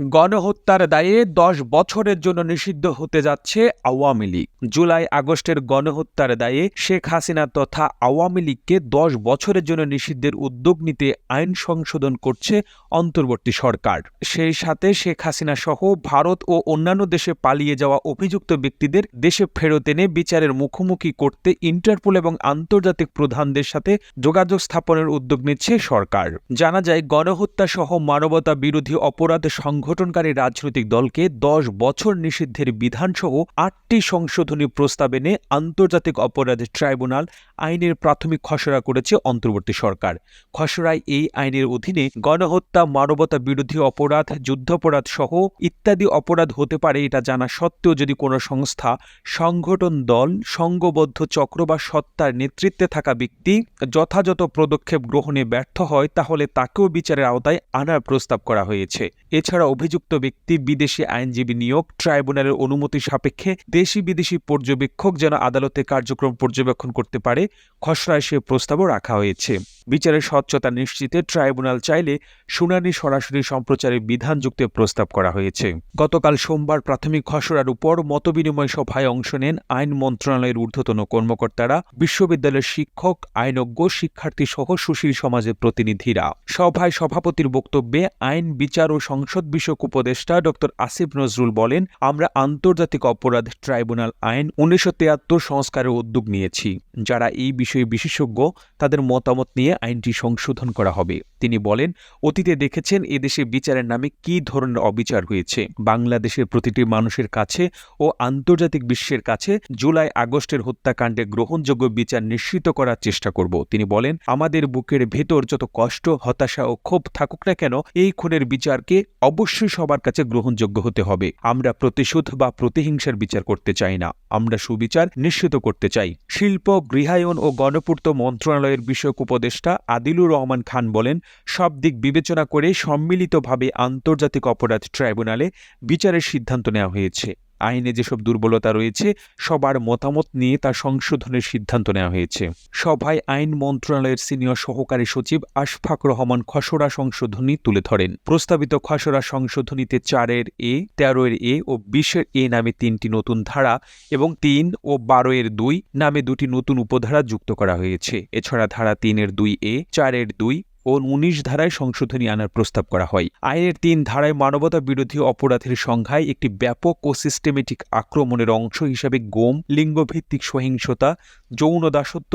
গণহত্যার দায়ে দশ বছরের জন্য নিষিদ্ধ হতে যাচ্ছে আওয়ামী লীগ। জুলাই আগস্টের গণহত্যার দায়ে শেখ হাসিনা তথা আওয়ামী লীগকে দশ বছরের জন্য নিষিদ্ধের উদ্যোগ নিতে আইন সংশোধন করছে অন্তর্বর্তী সরকার। সেই সাথে শেখ হাসিনা সহ ভারত ও অন্যান্য দেশে পালিয়ে যাওয়া অভিযুক্ত ব্যক্তিদের দেশে ফেরত এনে বিচারের মুখোমুখি করতে ইন্টারপোল এবং আন্তর্জাতিক প্রধানদের সাথে যোগাযোগ স্থাপনের উদ্যোগ নিচ্ছে সরকার। জানা যায় গণহত্যা সহ মানবতা বিরোধী অপরাধ সংগঠনকারী রাজনৈতিক দলকে দশ বছর নিষিদ্ধের বিধানসহ আটটি সংশোধনী প্রস্তাব এনে আন্তর্জাতিক অপরাধ ট্রাইব্যুনাল আইনের প্রাথমিক খসড়া করেছে অন্তর্বর্তী সরকার। খসড়ায় এই আইনের অধীনে গণহত্যা, মানবতা বিরোধী অপরাধ, যুদ্ধাপরাধ সহ ইত্যাদি অপরাধ হতে পারে এটা জানা সত্ত্বেও যদি কোনো সংস্থা, সংগঠন, দল, সংঘবদ্ধ চক্র বা সত্তার নেতৃত্বে থাকা ব্যক্তি যথাযথ পদক্ষেপ গ্রহণে ব্যর্থ হয়, তাহলে তাকেও বিচারের আওতায় আনার প্রস্তাব করা হয়েছে। এছাড়া অভিযুক্ত ব্যক্তি বিদেশি আইনজীবী নিয়োগ, ট্রাইব্যুনালের অনুমতি সাপেক্ষে দেশি বিদেশি পর্যবেক্ষক যেন আদালতে কার্যক্রম পর্যবেক্ষণ করতে পারে, খসড়ায় সে প্রস্তাবও রাখা হয়েছে। বিচারের স্বচ্ছতা নিশ্চিতে ট্রাইব্যুনাল চাইলে শুনানি সরাসরি সম্প্রচারের বিধান যুক্তে প্রস্তাব করা হয়েছে। গতকাল সোমবার প্রাথমিক খসড়ার উপর মতবিনিময় সভায় অংশ নেন আইন মন্ত্রণালয়ের ঊর্ধ্বতন কর্মকর্তারা, বিশ্ববিদ্যালয়ের শিক্ষক, আইনজ্ঞ, শিক্ষার্থী সহ সুশীল সমাজের প্রতিনিধিরা। সভায় সভাপতির বক্তব্যে আইন, বিচার ও সংসদ বিষয়ক উপদেষ্টা ড আসিফ নজরুল বলেন, আমরা আন্তর্জাতিক অপরাধ ট্রাইব্যুনাল আইন উনিশশো তিয়াত্তর সংস্কারের উদ্যোগ নিয়েছি। যারা এই বিষয়ে বিশেষজ্ঞ, তাদের মতামত নিয়ে আইনটি সংশোধন করা হবে। তিনি বলেন, অতীতে দেখেছেন এদেশে বিচারের নামে কী ধরনের অবিচার হয়েছে। বাংলাদেশের প্রতিটি মানুষের কাছে ও আন্তর্জাতিক বিশ্বের কাছে জুলাই আগস্টের হত্যাকাণ্ডে গ্রহণযোগ্য বিচার নিশ্চিত করার চেষ্টা করব। তিনি বলেন, আমাদের বুকের ভেতর যত কষ্ট, হতাশা ও ক্ষোভ থাকুক না কেন, এই খুনের বিচারকে অবশ্যই সবার কাছে গ্রহণযোগ্য হতে হবে। আমরা প্রতিশোধ বা প্রতিহিংসার বিচার করতে চাই না। আমরা সুবিচার নিশ্চিত করতে চাই। শিল্প, গৃহায়ন ও গণপূর্ত মন্ত্রণালয়ের বিষয়ক উপদেষ্টা আদিলুর রহমান খান বলেন, সব দিক বিবেচনা করে সম্মিলিতভাবে আন্তর্জাতিক অপরাধ ট্রাইব্যুনালে বিচারের সিদ্ধান্ত নেওয়া হয়েছে। আইনে যেসব দুর্বলতা রয়েছে, সবার মতামত নিয়ে তা সংশোধনের সিদ্ধান্ত নেওয়া হয়েছে। সভায় আইন মন্ত্রণালয়ের সিনিয়র সহকারী সচিব আশফাক রহমান খসড়া সংশোধনী তুলে ধরেন। প্রস্তাবিত খসড়া সংশোধনীতে চারের এ তেরো এর এ ও বিশের এ নামে তিনটি নতুন ধারা এবং তিন ও বারো এর দুই নামে দুটি নতুন উপধারা যুক্ত করা হয়েছে। এছাড়া ধারা তিনের দুই এ, চারের দুই ও উনিশ ধারায় সংশোধনী আনার প্রস্তাব করা হয়। আইনের তিন ধারায় মানবতা বিরোধী অপরাধের সংখ্যায় একটি ব্যাপক ও সিস্টেমেটিক আক্রমণের অংশ হিসাবে গোম, লিঙ্গভিত্তিক সহিংসতা, যৌন দাসত্ব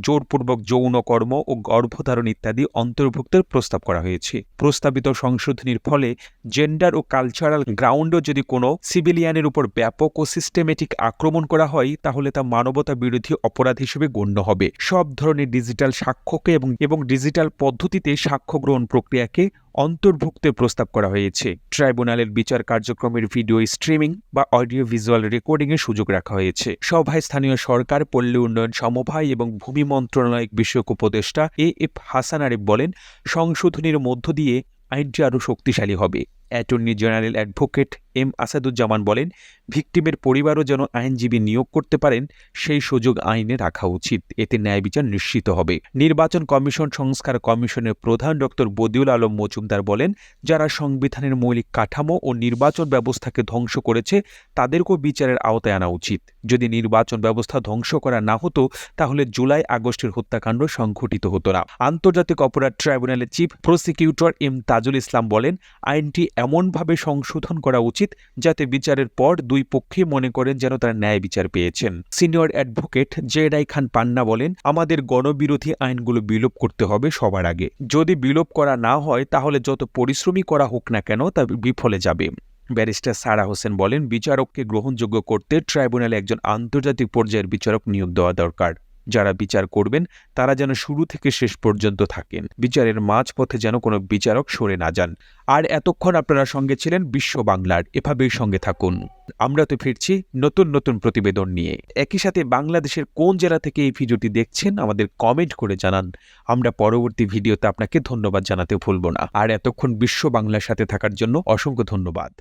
জোরপূর্বক যৌন কর্ম ও গর্ভধারণ ইত্যাদি অন্তর্ভুক্তের প্রস্তাব করা হয়েছে। প্রস্তাবিত সংশোধনীর ফলে জেন্ডার ও কালচারাল গ্রাউন্ডও যদি কোনো সিভিলিয়ানের উপর ব্যাপক ও সিস্টেমেটিক আক্রমণ করা হয়, তাহলে তা মানবতা বিরোধী অপরাধ হিসেবে গণ্য হবে। সব ধরনের ডিজিটাল সাক্ষ্যকে এবং এবং ডিজিটাল পদ্ধতিতে সাক্ষ্য গ্রহণ প্রক্রিয়াকে অন্তর্ভুক্তের প্রস্তাব করা হয়েছে। ট্রাইব্যুনালের বিচার কার্যক্রমের ভিডিও স্ট্রিমিং বা অডিও ভিজুয়াল রেকর্ডিংয়ের সুযোগ রাখা হয়েছে। সভায় স্থানীয় সরকার, পল্লী উন্নয়ন সমবায় এবং ভূমি মন্ত্রণালয় বিষয়ক উপদেষ্টা এ এফ হাসান আরিফ বলেন, সংশোধনীর মধ্য দিয়ে আইনটি আরও শক্তিশালী হবে। Attorney general advocate M Asaduzzaman বলেন, ভিকটিমের পরিবারও যেন আইনজীবী নিয়োগ করতে পারেন, সেই সুযোগ আইনে রাখা উচিত। এতে ন্যায় বিচার নিশ্চিত হবে। নির্বাচন কমিশন সংস্কার কমিশনের প্রধান ডক্টর বদিউল আলম মজুমদার বলেন, যারা সংবিধানের মৌলিক কাঠামো ও নির্বাচন ব্যবস্থাকে ধ্বংস করেছে, তাদেরকেও বিচারের আওতায় আনা উচিত। যদি নির্বাচন ব্যবস্থা ধ্বংস করা না হতো, তাহলে জুলাই আগস্টের হত্যাকাণ্ড সংঘটিত হতো না। আন্তর্জাতিক অপরাধ ট্রাইব্যুনালের chief prosecutor M Tajul Islam বলেন, আইনটি এমনভাবে সংশোধন করা উচিত যাতে বিচারের পর দুই পক্ষে মনে করেন যেন তারা ন্যায় বিচার পেয়েছেন। সিনিয়র অ্যাডভোকেট জেরাই খান পান্না বলেন, আমাদের গণবিরোধী আইনগুলো বিলোপ করতে হবে সবার আগে। যদি বিলোপ করা না হয়, তাহলে যত পরিশ্রমী করা হোক না কেন তা বিফলে যাবে। ব্যারিস্টার সারা হোসেন বলেন, বিচারককে গ্রহণযোগ্য করতে ট্রাইব্যুনালে একজন আন্তর্জাতিক পর্যায়ের বিচারক নিয়োগ দেওয়া দরকার। যারা বিচার করবেন, তারা যেন শুরু থেকে শেষ পর্যন্ত থাকেন। বিচারের মাঝপথে যেন কোনো বিচারক সরে না যান। আর এতক্ষণ আপনারা সঙ্গে ছিলেন বিশ্ব বাংলার। এভাবেই সঙ্গে থাকুন। আমরা তো ফিরছি নতুন নতুন প্রতিবেদন নিয়ে। একই সাথে বাংলাদেশের কোন জেলা থেকে এই ভিডিওটি দেখছেন, আমাদের কমেন্ট করে জানান। আমরা পরবর্তী ভিডিওতে আপনাকে ধন্যবাদ জানাতে ভুলব না। আর এতক্ষণ বিশ্ব বাংলার সাথে থাকার জন্য অসংখ্য ধন্যবাদ।